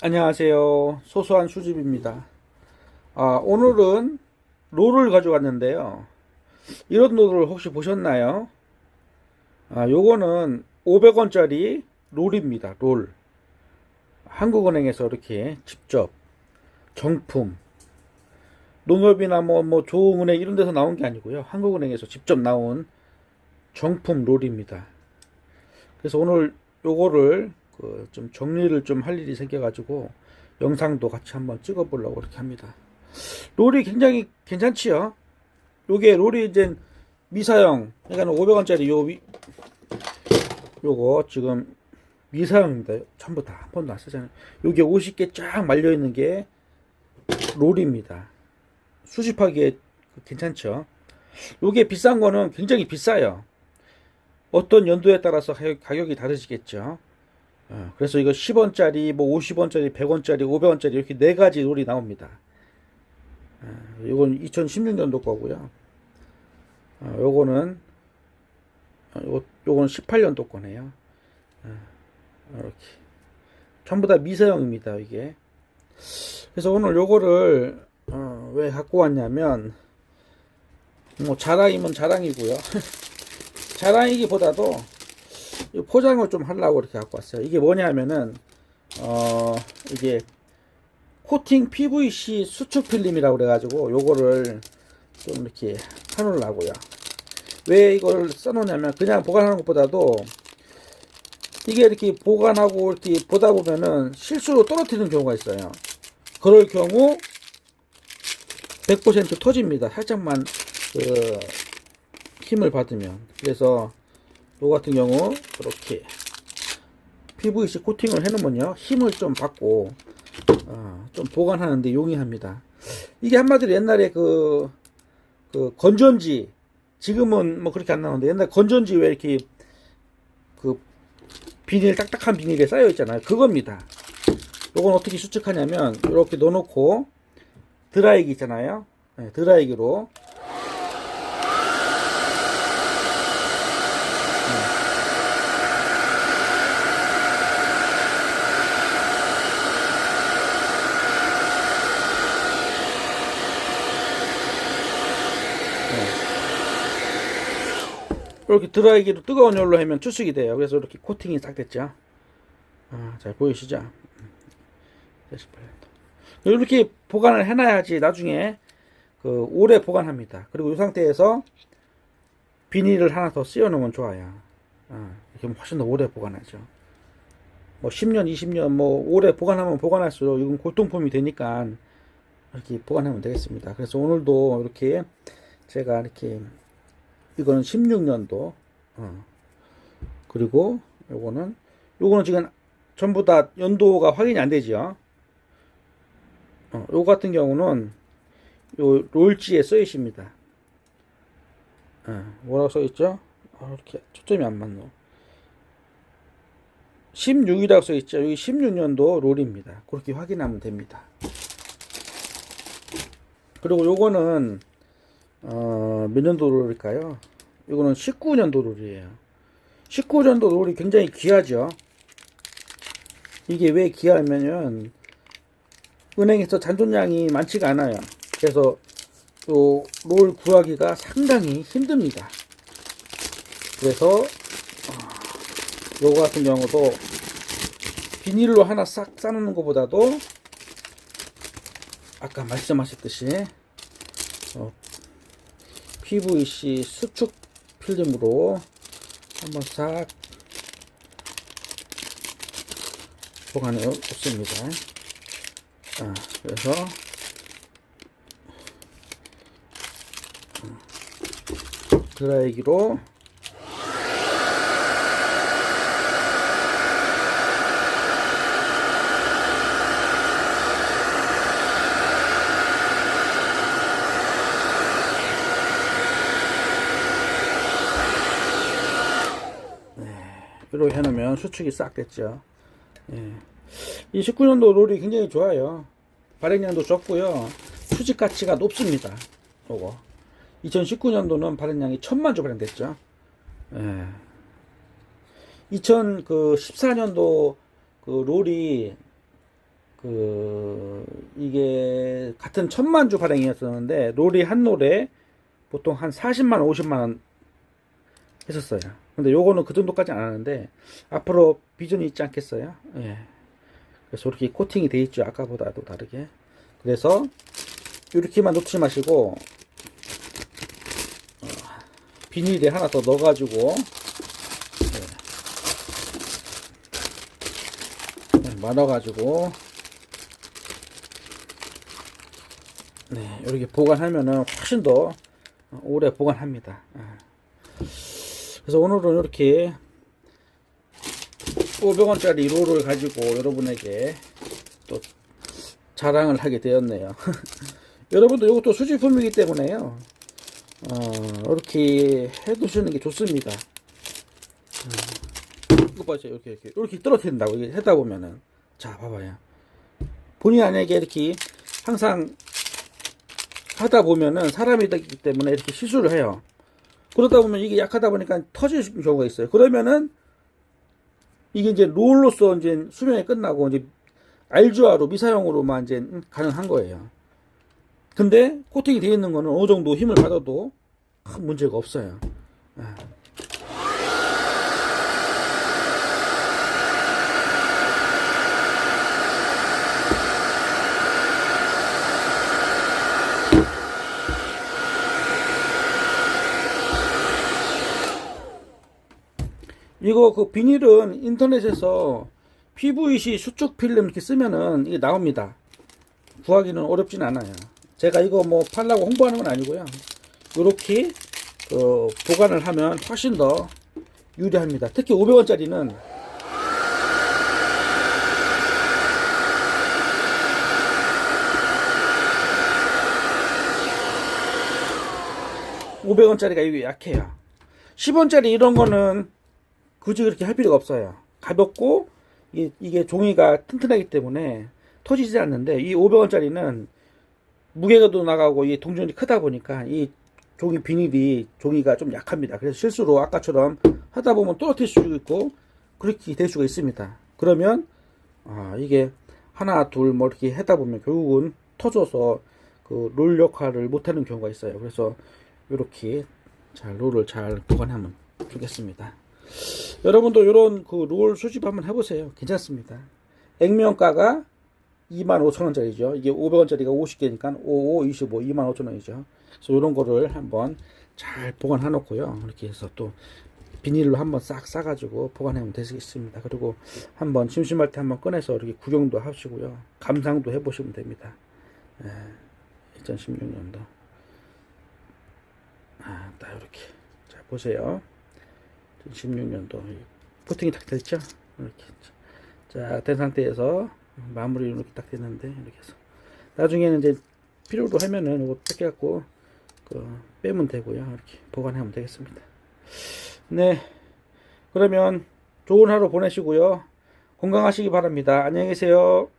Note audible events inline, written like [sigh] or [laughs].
안녕하세요. 소소한 수집입니다. 아, 오늘은 롤을 가져왔는데요. 이런 롤을 혹시 보셨나요? 아, 요거는 500원짜리 롤입니다. 롤. 한국은행에서 이렇게 직접 정품 농협이나 뭐, 뭐, 조은행 이런 데서 나온 게 아니고요. 한국은행에서 직접 나온 정품 롤입니다. 그래서 오늘 요거를 그 좀 정리를 좀 할 일이 생겨가지고 영상도 같이 한번 찍어보려고 이렇게 합니다. 롤이 굉장히 괜찮지요? 요게 롤이 이제 미사용, 그러니까 500원짜리 요, 위- 요거 지금 미사용입니다. 전부 다 한 번도 안 쓰잖아요. 요게 50개 쫙 말려있는 게 롤입니다. 수집하기에 괜찮죠? 요게 비싼 거는 굉장히 비싸요. 어떤 연도에 따라서 가격- 가격이 다르시겠죠. 어, 그래서 이거 10원짜리, 뭐 50원짜리, 100원짜리, 500원짜리 이렇게 네 가지 롤이 나옵니다. 어, 이건 2016년도 거고요. 어, 요거는 어, 요, 요거는 18년도 거네요. 어, 이렇게 전부 다 미사용입니다. 이게. 그래서 오늘 요거를 어, 왜 갖고 왔냐면 뭐 자랑이면 자랑이고요. [laughs] 자랑이기보다도 이 포장을 좀 하려고 이렇게 갖고 왔어요. 이게 뭐냐면은 어 이게 코팅 PVC 수축 필름이라고 그래가지고 요거를 좀 이렇게 해놓으려고요. 왜 이걸 써놓냐면 그냥 보관하는 것보다도 이게 이렇게 보관하고 이렇게 보다 보면은 실수로 떨어뜨리는 경우가 있어요. 그럴 경우 100% 터집니다. 살짝만 그 힘을 받으면 그래서 요 같은 경우 이렇게 PVC 코팅을 해놓으면요 힘을 좀 받고 어, 좀 보관하는데 용이합니다. 이게 한마디로 옛날에 그, 그 건전지 지금은 뭐 그렇게 안 나오는데 옛날 건전지 왜 이렇게 그 비닐 딱딱한 비닐에 쌓여 있잖아요. 그겁니다. 요건 어떻게 수축하냐면 이렇게 넣어놓고 드라이기 있잖아요. 네, 드라이기로 이렇게 드라이기로 뜨거운 열로 하면 추측이 돼요. 그래서 이렇게 코팅이 싹 됐죠. 아, 잘 보이시죠? 이렇게 보관을 해놔야지 나중에 그 오래 보관합니다. 그리고 이 상태에서 비닐을 하나 더 씌워 놓으면 좋아요. 아, 이렇게 훨씬 더 오래 보관하죠. 뭐 10년, 20년 뭐 오래 보관하면 보관할수록 이건 골동품이 되니까 이렇게 보관하면 되겠습니다. 그래서 오늘도 이렇게 제가 이렇게 이거는 16년도 어. 그리고 요거는 요거는 지금 전부 다 연도가 확인이 안 되죠. 어, 요 같은 경우는 요 롤지에 써 있습니다. 어, 뭐라고 써 있죠? 아, 이렇게 초점이 안 맞노. 16이라고 써 있죠. 여기 16년도 롤입니다. 그렇게 확인하면 됩니다. 그리고 요거는 어, 몇 년도 롤일까요? 이거는 19년도 롤이에요. 19년도 롤이 굉장히 귀하죠. 이게 왜 귀하냐면은 은행에서 잔존량이 많지가 않아요. 그래서 요롤 구하기가 상당히 힘듭니다. 그래서 어, 요거 같은 경우도 비닐로 하나 싹 싸놓는 것보다도 아까 말씀하셨듯이 어, PVC 수축 필름으로 한번 싹 보관해 놓습니다. 아, 그래서 드라이기로 이렇게 해놓으면 수축이 싹 됐죠. 예. 이 19년도 롤이 굉장히 좋아요. 발행량도 적고요. 수집 가치가 높습니다. 요거. 2019년도는 발행량이 천만 주 발행됐죠. 예. 2014년도 그 롤이 그 이게 같은 천만 주 발행이었었는데 롤이 한 롤에 보통 한 40만 원, 50만 원 했었어요. 근데 요거는 그 정도까지 안 하는데 앞으로 비전이 있지 않겠어요? 예. 그래서 이렇게 코팅이 돼 있죠. 아까보다도 다르게. 그래서 이렇게만 놓지 마시고 어, 비닐에 하나 더 넣어가지고 네. 네, 말아가지고 네 이렇게 보관하면은 훨씬 더 오래 보관합니다. 아. 그래서 오늘은 이렇게 500원짜리 롤을 가지고 여러분에게 또 자랑을 하게 되었네요. [laughs] 여러분도 이것도 수집품이기 때문에요. 어, 이렇게 해두시는 게 좋습니다. 음, 이거 봐요. 이렇게, 이렇게, 이렇게 떨어뜨린다고. 이게 하다 보면은. 자, 봐봐요. 본의 아니게 이렇게 항상 하다 보면은 사람이 되기 때문에 이렇게 실수를 해요. 그러다 보면 이게 약하다 보니까 터질 경우가 있어요. 그러면은 이게 이제 롤로서 이제 수명이 끝나고 이제 알주아로 미사용으로만 이제 가능한 거예요. 근데 코팅이 되어 있는 거는 어느 정도 힘을 받아도 큰 문제가 없어요. 이거 그 비닐은 인터넷에서 PVC 수축 필름 이렇게 쓰면은 이게 나옵니다. 구하기는 어렵진 않아요. 제가 이거 뭐 팔라고 홍보하는 건 아니고요. 이렇게 그 보관을 하면 훨씬 더 유리합니다. 특히 500원짜리는 (500원짜리가) 이게 약해요 (10원짜리) 이런 거는 굳이 그렇게 할 필요가 없어요 가볍고 이게, 이게 종이가 튼튼하기 때문에 터지지 않는데 이 500원짜리는 무게가 도 나가고 이 동전이 크다 보니까 이 종이 비닐이 종이가 좀 약합니다. 그래서 실수로 아까처럼 하다 보면 떨어뜨릴 수 있고 그렇게 될 수가 있습니다. 그러면 아 이게 하나 둘 뭐 이렇게 하다 보면 결국은 터져서 그 롤 역할을 못하는 경우가 있어요. 그래서 이렇게 잘 롤을 잘 보관하면 좋겠습니다. 여러분도 이런 그 롤 수집 한번 해보세요. 괜찮습니다. 액면가가 25,000원짜리죠. 이게 500원짜리가 50개니까 5, 5, 25, 25,000원이죠. 그래서 이런 거를 한번 잘 보관해 놓고요. 이렇게 해서 또 비닐로 한번 싹 싸가지고 보관하면 되겠습니다. 그리고 한번 심심할 때 한번 꺼내서 이렇게 구경도 하시고요. 감상도 해보시면 됩니다. 예, 2016년도. 아, 딱 이렇게. 자, 보세요. 2016년도. 코팅이 딱 됐죠? 이렇게. 자, 된 상태에서 마무리 이렇게 딱 됐는데, 이렇게 해서. 나중에는 이제 필요로 하면은 이거 뺏겨갖고, 그, 빼면 되고요. 이렇게 보관하면 되겠습니다. 네. 그러면 좋은 하루 보내시고요. 건강하시기 바랍니다. 안녕히 계세요.